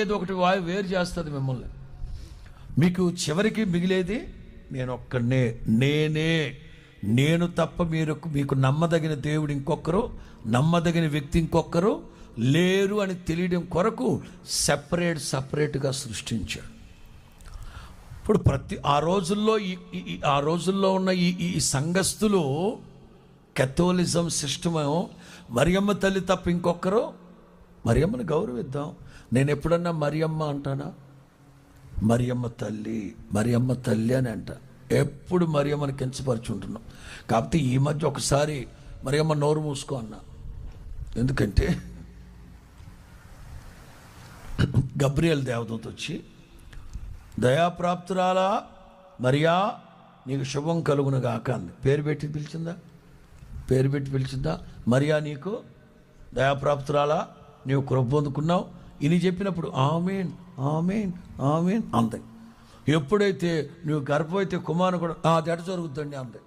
ఏదో ఒకటి వాయు వేరు చేస్తుంది మిమ్మల్ని. మీకు చివరికి మిగిలేది నేను ఒక్కడనే నేనే. నేను తప్ప మీరు మీకు నమ్మదగిన దేవుడు ఇంకొకరు నమ్మదగిన వ్యక్తి ఇంకొకరు లేరు అని తెలియడం కొరకు సెపరేట్ సపరేట్గా సృష్టించాడు. ఇప్పుడు ప్రతి ఆ రోజుల్లో ఈ ఆ రోజుల్లో ఉన్న ఈ ఈ ఈ సంఘస్థులు కెథోలిజం సిస్టమ్ మరియమ్మ తల్లి తప్ప ఇంకొకరు మరియమ్మను గౌరవిద్దాం. నేను ఎప్పుడన్నా మరియమ్మ అంటానా? మరియమ్మ తల్లి మరియమ్మ తల్లి అని అంట. ఎప్పుడు మరియమ్మని కించపరుచుంటున్నాం. కాకపోతే ఈ మధ్య ఒకసారి మరియమ్మ నోరు మూసుకో అన్నా. ఎందుకంటే గబ్రియల్ దేవదూత వచ్చి దయాప్రాప్తురాలా మరియా నీకు శుభం కలుగును గాక అంది. పేరు పెట్టి పిలిచిందా? పేరు పెట్టి పిలిచిందా? మరియా నీకు దయాప్రాప్తురాలా నీవు కృప పొందుకున్నావు. ఇని చెప్పినప్పుడు ఆమెన్ ఆమెన్ ఆమెన్ అంది. ఎప్పుడైతే నువ్వు గర్భమైతే కుమారు కూడా "ఆ, అది జరుగుతుంది జరుగుతుందండి అంది.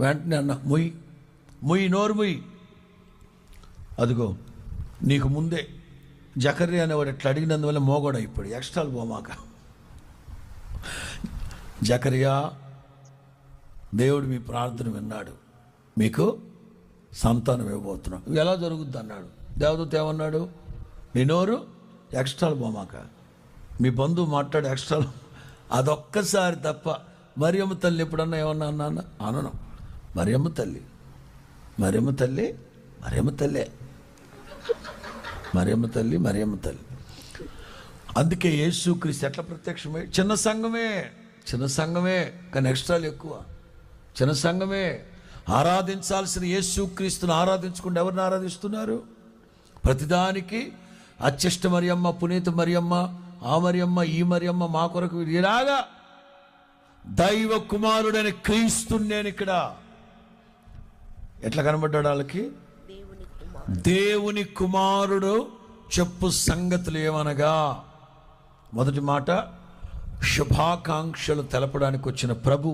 వెంటనే అన్న ముయ్ ముయ్ నోరు ముయ్. అదిగో నీకు ముందే జకర్రి అనేవాడు ఇట్లా అడిగినందువల్ల మోగోడు ఇప్పుడు ఎక్స్ట్రాలు పోమాక జకరియా దేవుడు మీ ప్రార్థన విన్నాడు. మీకు సంతానం ఇవ్వబోతున్నాం ఇవి ఎలా జరుగుద్ది అన్నాడు. దేవదూత ఏమన్నాడు? మీ నోరు ఎక్స్ట్రాలు పోమాక మీ బంధువు మాట్లాడు ఎక్స్ట్రాలు అదొక్కసారి తప్ప మరియమ్మ తల్లి ఎప్పుడన్నా ఏమన్నా అన్నా అనను. మరియమ్మ తల్లి. మరియమ్మ తల్లి? మరియమ్మ తల్లే. మరియమ్మ తల్లి మరియమ్మ తల్లి. అందుకే యేసుక్రీస్తు ఎట్లా ప్రత్యక్షమై? చిన్న సంఘమే చిన్న సంఘమే కానీ ఎక్స్ట్రాలు ఎక్కువ. చిన్న సంఘమే. ఆరాధించాల్సిన యేసుక్రీస్తుని ఆరాధించకుండా ఎవరిని ఆరాధిస్తున్నారు? ప్రతిదానికి అత్యష్ట మరియమ్మ పునీత మరియమ్మ ఆ మరియమ్మ ఈ మరియమ్మ మా కొరకు ఇలాగా దైవ కుమారుడైన క్రీస్తుని నేను ఇక్కడ ఎట్లా కనబడ్డాడు వాళ్ళకి? దేవుని కుమారుడు చెప్పు సంగతులు ఏమనగా? మొదటి మాట శుభాకాంక్షలు తెలపడానికి వచ్చిన ప్రభు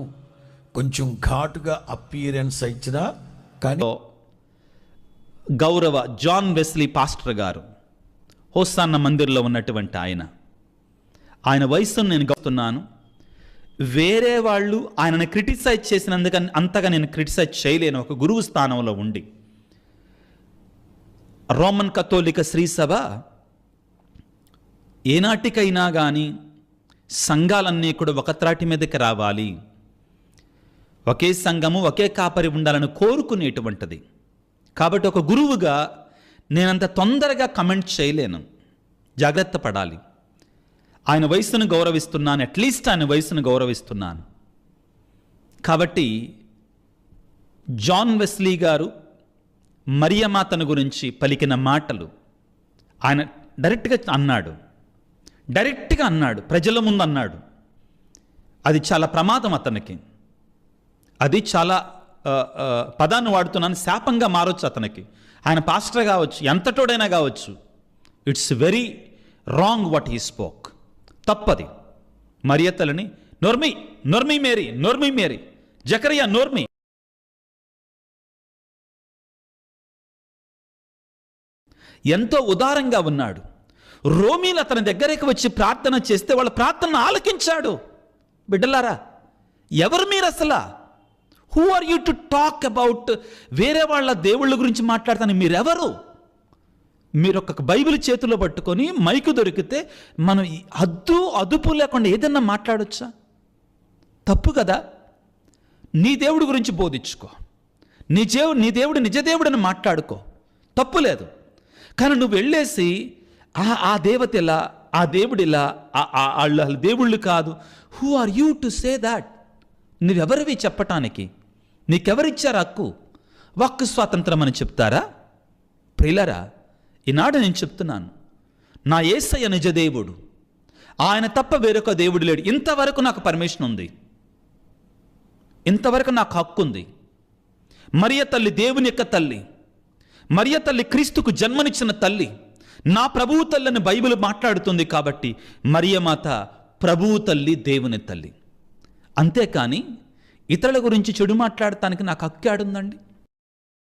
కొంచెం ఘాటుగా అపీరెన్స్ ఇచ్చిన కానీ గౌరవ జాన్ వెస్లీ పాస్టర్ గారు హోసాన్న మందిర్లో ఉన్నటువంటి ఆయన. ఆయన వయసును నేను గౌస్తున్నాను వేరే వాళ్ళు ఆయనను క్రిటిసైజ్ చేసినందుక అంతగా నేను క్రిటిసైజ్ చేయలేను. ఒక గురువు స్థానంలో ఉండి. రోమన్ కథోలిక శ్రీసభ ఏనాటికైనా కానీ సంఘాలన్నీ కూడా ఒక త్రాటి మీదకి రావాలి. ఒకే సంఘము ఒకే కాపరి ఉండాలని కోరుకునేటువంటిది. కాబట్టి ఒక గురువుగా నేనంత తొందరగా కమెంట్ చేయలేను. జాగ్రత్త పడాలి. ఆయన వయసును గౌరవిస్తున్నాను. అట్లీస్ట్ ఆయన వయసును గౌరవిస్తున్నాను. కాబట్టి జాన్ వెస్లీ గారు మరియమాతను గురించి పలికిన మాటలు ఆయన డైరెక్ట్గా అన్నాడు. డైరెక్ట్గా అన్నాడు. ప్రజల ముందు అన్నాడు. అది చాలా ప్రమాదం అతనికి. అది చాలా పదాన్ని వాడుతున్నాను శాపంగా మారొచ్చు అతనికి. ఆయన పాస్టర్ కావచ్చు ఎంతటోడైనా కావచ్చు. It's very wrong what he spoke తప్పది. మరియతలని నోర్మి నోర్మి మేరీ నోర్మి మేరీ జకరియా నోర్మి. ఎంతో ఉదారంగా ఉన్నాడు. రోమీలు అతని దగ్గరికి వచ్చి ప్రార్థన చేస్తే వాళ్ళ ప్రార్థన ఆలకించాడు. బిడ్డలారా ఎవరు మీరు అసలా? Who are you to talk about వేరే వాళ్ళ దేవుళ్ళ గురించి మాట్లాడతాను మీరెవరు? మీరు ఒక బైబిల్ చేతిలో పట్టుకొని మైకు దొరికితే మనం అద్దు అదుపు లేకుండా ఏదన్నా మాట్లాడొచ్చా? తప్పు కదా. నీ దేవుడి గురించి బోధించుకో. నీ దేవు నీ దేవుడు నిజ దేవుడని మాట్లాడుకో. తప్పు లేదు. కానీ నువ్వు వెళ్ళేసి ఆ ఆ దేవత ఇలా ఆ దేవుడిలా ఆ- ఆ- వాళ్ళు వాళ్ళ దేవుళ్ళు కాదు. Who are you to say that నువ్వెవరివి చెప్పటానికి? నీకెవరిచ్చారు హక్కు? వాక్కు స్వాతంత్రం అని చెప్తారా? ప్రియులరా ఈనాడు నేను చెప్తున్నాను. నా ఏసయ్య నిజ దేవుడు ఆయన తప్ప వేరొక దేవుడు లేడు. ఇంతవరకు నాకు పర్మిషన్ ఉంది. ఇంతవరకు నాకు హక్కు ఉంది. మరియ తల్లి దేవుని యొక్క తల్లి. మరియ తల్లి క్రీస్తుకు జన్మనిచ్చిన తల్లి. నా ప్రభువు తల్లిని బైబిల్ మాట్లాడుతుంది కాబట్టి మరియమాత ప్రభువు తల్లి దేవుని తల్లి. అంతేకాని ఇతరుల గురించి చెడు మాట్లాడటానికి నాకు హక్కు ఆడుందండి